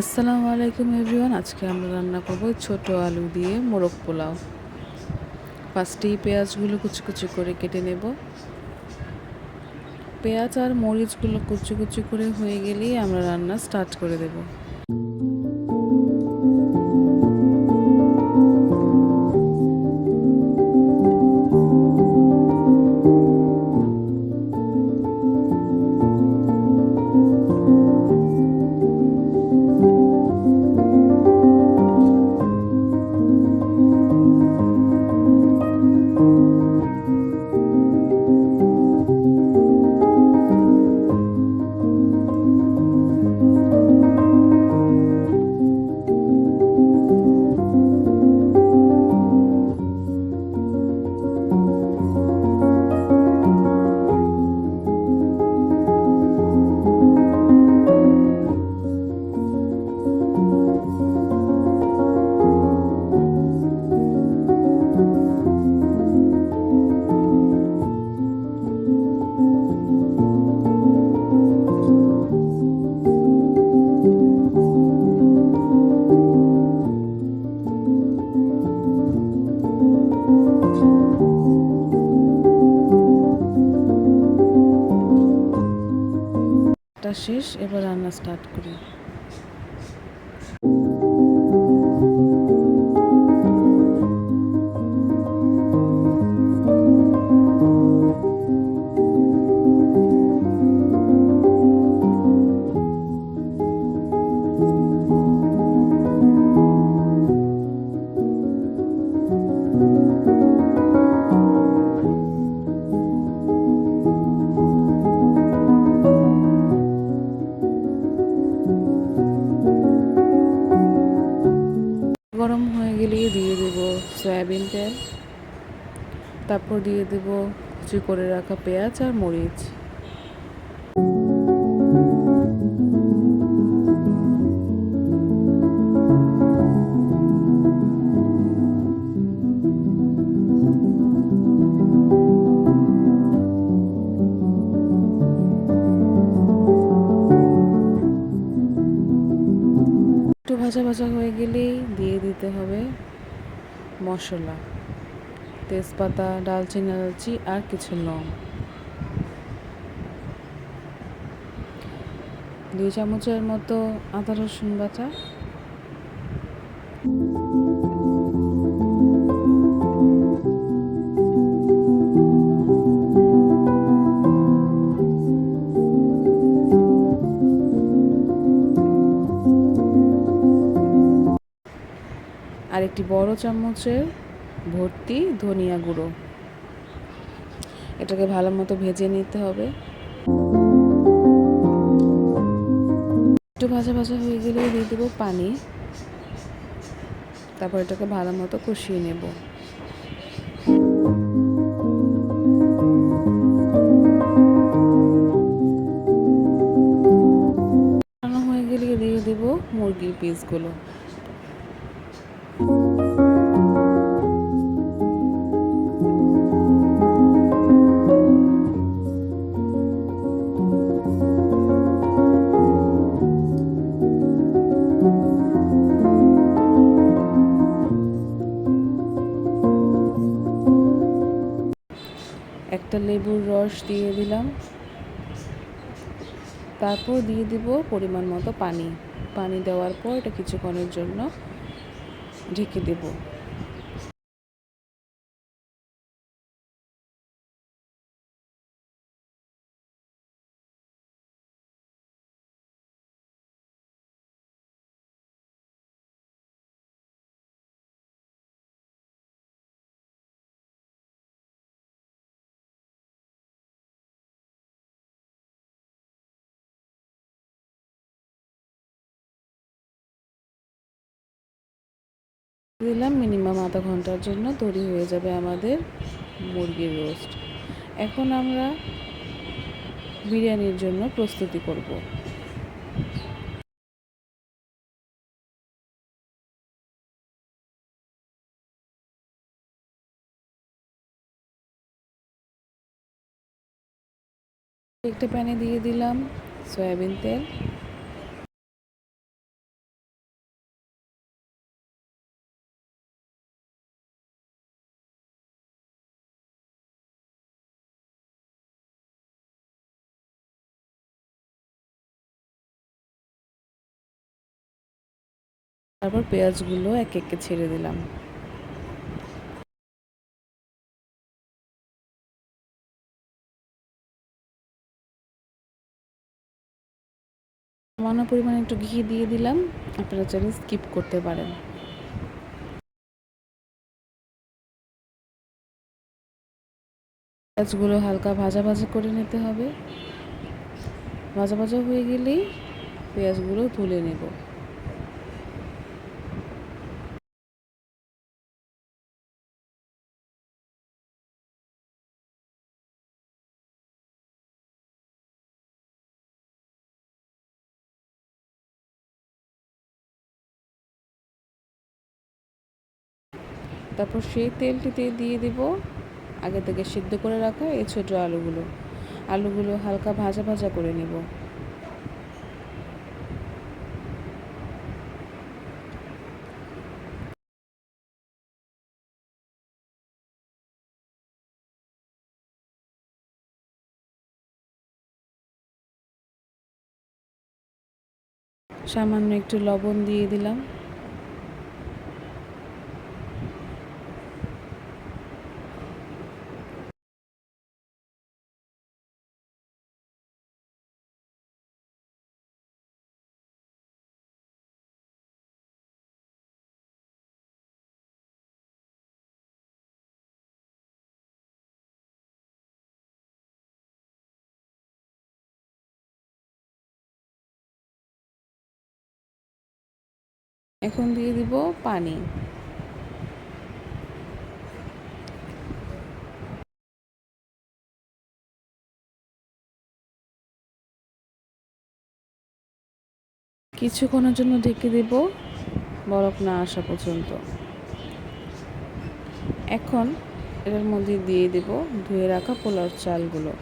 আসসালামু আলাইকুম এভরিওয়ান, আজকে আমরা রান্না করব ছোট আলু দিয়ে মোরগ পোলাও। ফার্স্টেই পেঁয়াজগুলো কুচি কুচি করে কেটে নেব। পেঁয়াজ আর মরিচগুলো কুচি কুচি করে হয়ে গেলেই আমরা রান্না স্টার্ট করে দেব। শেষ এবার রান্না স্টার্ট করি। সয়াবিন তেল তারপর দিয়ে দেবো কুচি করে রাখা পেঁয়াজ আর মরিচ। মশলা তেজপাতা ডালচিনি এলাচি আর কিছু লং। দুই চামচের মতো আদা রসুন বাটা আর একটি বড় চামচের ভর্তি ধনিয়া গুঁড়ো। এটাকে ভালো মতো ভেজে নিতে হবে। একটু ভাজা ভাজা হয়ে গেলে দিয়ে দেবো পানি। তারপর এটাকে ভালো মতো কষিয়ে নেব। হয়ে গেলে দিয়ে দেবো মুরগির পিসগুলো। রস দিয়ে দিলাম। তারপর দিয়ে দিব পরিমাণ মতো পানি। পানি দেওয়ার পর এটা কিছুক্ষণের জন্য ঢেকে দেব। দিলাম মিনিমাম আধা ঘণ্টার জন্য, তৈরি হয়ে যাবে আমাদের মুরগির রোস্ট। এখন আমরা বিরিয়ানির জন্য প্রস্তুতি করব। একটা প্যানে দিয়ে দিলাম সয়াবিন তেল। তারপর পেঁয়াজগুলো এক একে ছেড়ে দিলাম। সামান্য পরিমাণে একটু ঘি দিয়ে দিলাম। আপনারা চাইলে স্কিপ করতে পারেন। পেঁয়াজগুলো হালকা ভাজা ভাজা করে নিতে হবে। ভাজা ভাজা হয়ে গেলেই পেঁয়াজগুলো তুলে নেব। তারপর সেই তেলটিতে দিয়ে দিব আগে থেকে সিদ্ধ করে রাখা এই ছোটো আলুগুলো। আলুগুলো হালকা ভাজা ভাজা করে নেব। সামান্য একটু লবণ দিয়ে দিলাম। এখন দিয়ে দিব পানি। কিছুক্ষণের জন্য ঢেকে দেব বরফ না আসা পর্যন্ত। এখন এটার মধ্যে দিয়ে দেব ধুয়ে রাখা পোলার চালগুলো।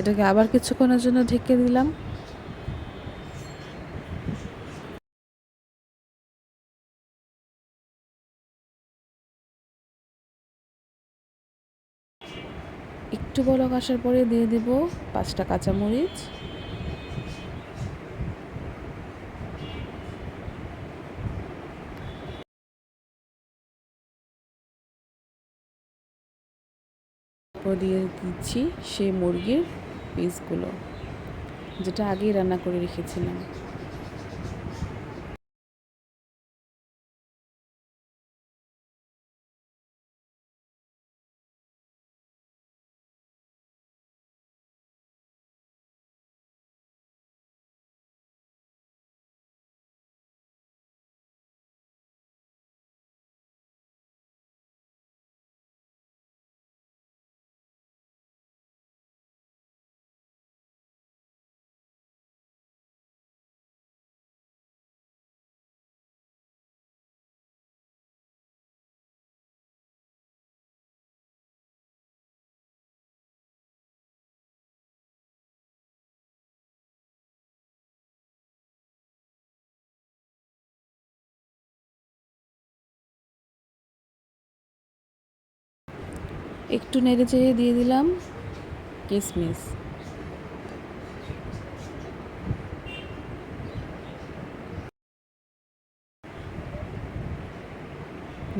এটাকে আবার কিছুক্ষণের জন্য ঢেকে দিলাম। একটু বলক আসার পরে দিয়ে দেব পাঁচটা কাঁচামরিচ। দিয়ে দিচ্ছি সেই মুরগির পিসগুলো যেটা আগেই রান্না করে রেখেছিলাম। একটু নেড়ে চেড়ে দিয়ে দিলাম। কিশমিশ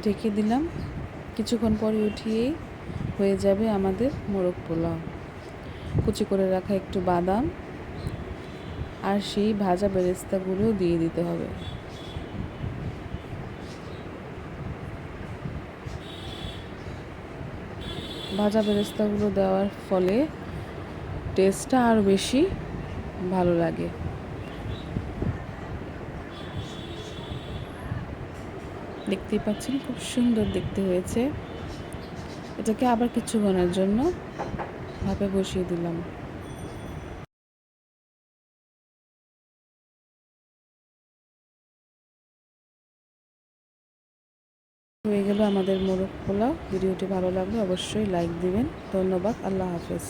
ঢেকে দিলাম। কিছুক্ষণ পরে উঠিয়েই হয়ে যাবে আমাদের মোরগ পোলাও। কুচি করে রাখা একটু বাদাম আর সেই ভাজা বেরেস্তাগুলো দিয়ে দিতে হবে। ভাজা বেরেস্তাগুলো দেওয়ার ফলে টেস্টটা আরও বেশি ভালো লাগে। দেখতেই পাচ্ছেন খুব সুন্দর দেখতে হয়েছে। এটাকে আবার কিছুক্ষণের জন্য ভাপে বসিয়ে দিলাম। গেল আমাদের মোরগ পোলাও। ভিডিওটি ভালো লাগলে অবশ্যই লাইক দিবেন। ধন্যবাদ। আল্লাহ হাফেজ।